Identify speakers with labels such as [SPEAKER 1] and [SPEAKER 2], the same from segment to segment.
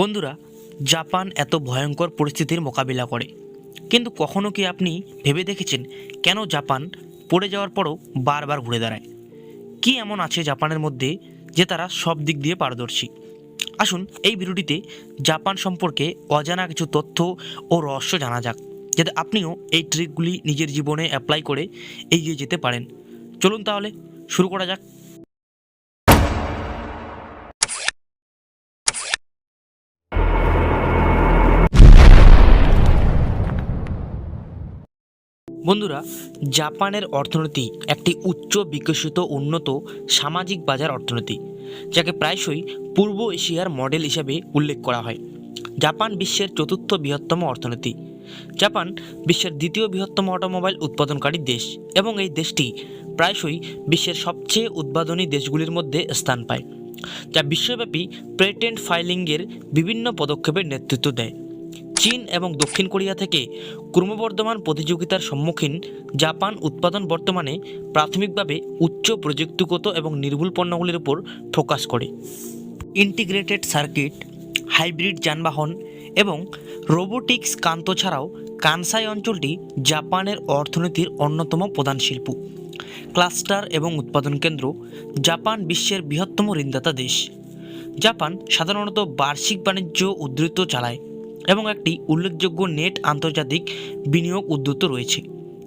[SPEAKER 1] বন্ধুরা, জাপান এত ভয়ঙ্কর পরিস্থিতির মোকাবিলা করে। কিন্তু কখনো কি আপনি ভেবে দেখেছেন কেন জাপান পড়ে যাওয়ার পরও বারবার ঘুরে দাঁড়ায়? কি এমন আছে জাপানের মধ্যে যে তারা সব দিক দিয়ে পারদর্শী? আসুন এই ভিডিওটিতে জাপান সম্পর্কে অজানা কিছু তথ্য ও রহস্য জানা যাক, যাতে আপনিও এই ট্রিকগুলি নিজের জীবনে অ্যাপ্লাই করে এগিয়ে যেতে পারেন। চলুন তাহলে শুরু করা যাক। বন্ধুরা, জাপানের অর্থনীতি একটি উচ্চ বিকশিত উন্নত সামাজিক বাজার অর্থনীতি, যাকে প্রায়শই পূর্ব এশিয়ার মডেল হিসেবে উল্লেখ করা হয়। জাপান বিশ্বের চতুর্থ বৃহত্তম অর্থনীতি। জাপান বিশ্বের দ্বিতীয় বৃহত্তম অটোমোবাইল উৎপাদনকারী দেশ এবং এই দেশটি প্রায়শই বিশ্বের সবচেয়ে উৎপাদনী দেশগুলির মধ্যে স্থান পায়, যা বিশ্বব্যাপী পেটেন্ট ফাইলিংয়ের বিভিন্ন পদক্ষেপের নেতৃত্ব দেয়। চীন এবং দক্ষিণ কোরিয়া থেকে ক্রমবর্ধমান প্রতিযোগিতার সম্মুখীন জাপান উৎপাদন বর্তমানে প্রাথমিকভাবে উচ্চ প্রযুক্তিগত এবং নির্ভুল পণ্যগুলির উপর ফোকাস করে। ইন্টিগ্রেটেড সার্কিট, হাইব্রিড যানবাহন এবং রোবোটিক্স কান্ত ছাড়াও কানসাই অঞ্চলটি জাপানের অর্থনীতির অন্যতম প্রধান শিল্প। ক্লাস্টার এবং উৎপাদন কেন্দ্র জাপান বিশ্বের বৃহত্তম ঋণদাতা দেশ। জাপান সাধারণত বার্ষিক বাণিজ্য উদ্ধৃত চালায়। এবং একটি উল্লেখযোগ্য নেট আন্তর্জাতিক বিনিয়োগ উদ্ধৃত রয়েছে।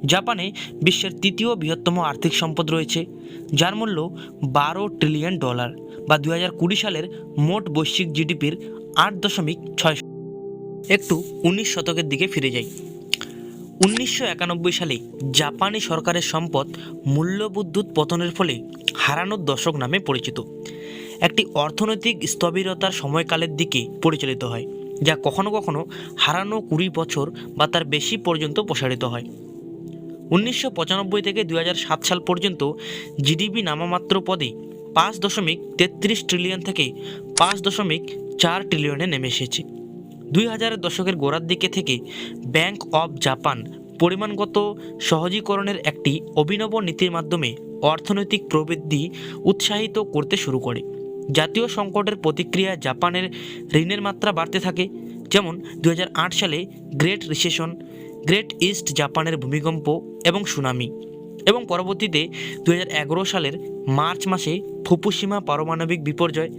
[SPEAKER 1] জাপানে বিশ্বের তৃতীয় বৃহত্তম আর্থিক সম্পদ রয়েছে, যার মূল্য বারো ট্রিলিয়ন ডলার বা দু হাজার কুড়ি সালের মোট বৈশ্বিক জিডিপির আট দশমিক ছয় একটু উনিশ শতকের দিকে ফিরে যাই। উনিশশো একানব্বই সালে জাপানি সরকারের সম্পদ মূল্যবুদ্ধুত পতনের ফলে হারানোর দশক নামে পরিচিত। একটি অর্থনৈতিক স্থবিরতার সময়কালের দিকে পরিচালিত হয়। যা কখনো কখনো হারানো কুড়ি বছর বা তার বেশি পর্যন্ত প্রসারিত হয়। উনিশশো পঁচানব্বই থেকে দুই সাত সাল পর্যন্ত জিডিপি নামমাত্র পদে পাঁচ দশমিক তেত্রিশ ট্রিলিয়ন থেকে পাঁচ দশমিক চার ট্রিলিয়নে নেমে এসেছে। দুই হাজারের দশকের গোড়ার দিকে থেকে ব্যাংক অব জাপান পরিমাণগত সহজীকরণের একটি অভিনব নীতির মাধ্যমে অর্থনৈতিক প্রবৃদ্ধি উৎসাহিত করতে শুরু করে। জাতীয় সংকটের প্রতিক্রিয়া জাপানের ঋণের মাত্রা বাড়তে থাকে। যেমন দু হাজার আট সালে গ্রেট রিসেশন, গ্রেট ইস্ট জাপানের ভূমিকম্প এবং সুনামি এবং পরবর্তীতে দু হাজার এগারো সালের মার্চ মাসে ফুকুশিমা পারমাণবিক বিপর্যয়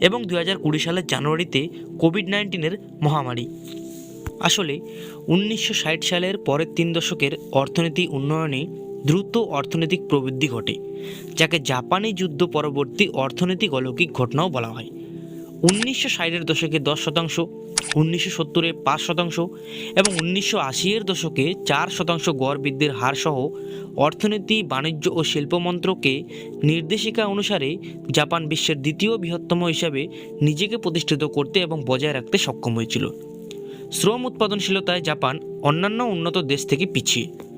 [SPEAKER 1] এবং দু কুড়ি সালের জানুয়ারিতে কোভিড নাইন্টিনের মহামারী। আসলে, উনিশশো ষাট সালের পরের তিন দশকের অর্থনীতি উন্নয়নে দ্রুত অর্থনৈতিক প্রবৃদ্ধি ঘটে, যাকে জাপানি যুদ্ধ পরবর্তী অর্থনৈতিক অলৌকিক ঘটনাও বলা হয়। উনিশশো ষাটের দশকে দশ শতাংশ, উনিশশো সত্তরে পাঁচ শতাংশ এবং উনিশশো আশির দশকে চার শতাংশ গড় বৃদ্ধির হার সহ অর্থনীতি, বাণিজ্য ও শিল্প মন্ত্রকে নির্দেশিকা অনুসারে জাপান বিশ্বের দ্বিতীয় বৃহত্তম হিসাবে নিজেকে প্রতিষ্ঠিত করতে এবং বজায় রাখতে সক্ষম হয়েছিল। শ্রম উৎপাদনশীলতায় জাপান অন্যান্য উন্নত দেশ থেকে পিছিয়ে।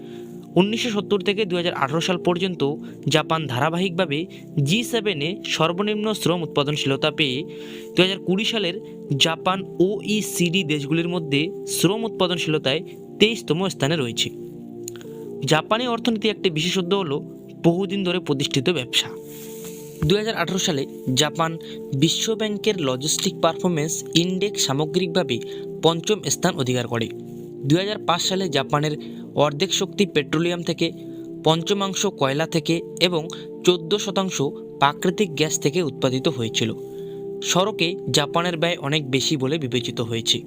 [SPEAKER 1] উনিশশো সত্তর থেকে দু হাজার আঠেরো সাল পর্যন্ত জাপান ধারাবাহিকভাবে জি সেভেনে সর্বনিম্ন শ্রম উৎপাদনশীলতা পেয়ে দু হাজার কুড়ি সালের জাপান ওইসিডি দেশগুলির মধ্যে শ্রম উৎপাদনশীলতায় তেইশতম স্থানে রয়েছে। জাপানি অর্থনীতি একটি বিশেষত্ব হল বহুদিন ধরে প্রতিষ্ঠিত ব্যবসা। দু হাজার আঠেরো সালে জাপান বিশ্ব ব্যাংকের লজিস্টিক পারফরমেন্স ইন্ডেক্স সামগ্রিকভাবে পঞ্চম স্থান অধিকার করে। দুই হাজার পাঁচ সালে জাপানের অর্ধেক শক্তি পেট্রোলিয়াম থেকে, পঞ্চমাংশ কয়লা থেকে এবং চোদ্দ শতাংশ প্রাকৃতিক গ্যাস থেকে উৎপাদিত হয়েছিল। সড়কে জাপানের ব্যয় অনেক বেশি বলে বিবেচিত হয়েছে।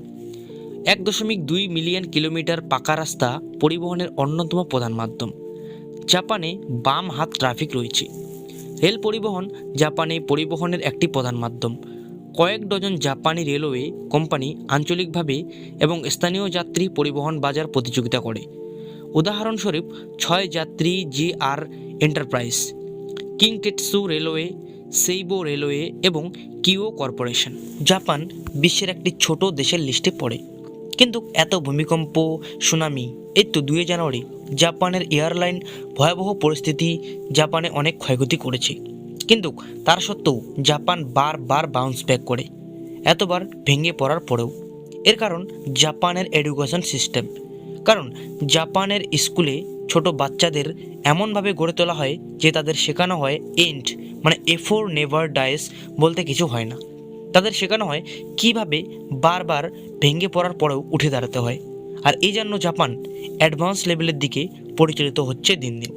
[SPEAKER 1] এক দশমিক দুই মিলিয়ন কিলোমিটার পাকা রাস্তা পরিবহনের অন্যতম প্রধান মাধ্যম। জাপানে বাম হাত ট্রাফিক রয়েছে। রেল পরিবহন জাপানে পরিবহনের একটি প্রধান মাধ্যম। কয়েক ডজন জাপানি রেলওয়ে কোম্পানি আঞ্চলিকভাবে এবং স্থানীয় যাত্রী পরিবহন বাজার প্রতিযোগিতা করে। উদাহরণস্বরূপ, ছয় যাত্রী জি আর এন্টারপ্রাইজ কিং কিংটেটসু রেলওয়ে, সেইবো রেলওয়ে এবং কিও কর্পোরেশন জাপান বিশ্বের একটি ছোট দেশের লিস্টে পড়ে। কিন্তু এত ভূমিকম্প, সুনামি, এই তো দুই জানুয়ারি জাপানের এয়ারলাইন ভয়াবহ পরিস্থিতি জাপানে অনেক ক্ষয়ক্ষতি করেছে। কিন্তু তার সত্ত্বেও জাপান বারবার বাউন্স ব্যাক করে, এতবার ভেঙে পড়ার পরেও। এর কারণ জাপানের এডুকেশন সিস্টেম কারণ জাপানের স্কুলে ছোট বাচ্চাদের এমনভাবে গড়ে তোলা হয় যে তাদের শেখানো হয় এন্ড মানে এফোর নেভার ডাইস বলতে কিছু হয় না। তাদের শেখানো হয় কীভাবে বারবার ভেঙে পড়ার পরেও উঠে দাঁড়াতে হয়। আর এই জন্য জাপান অ্যাডভান্স লেভেলের দিকে পরিচালিত হচ্ছে দিন দিন।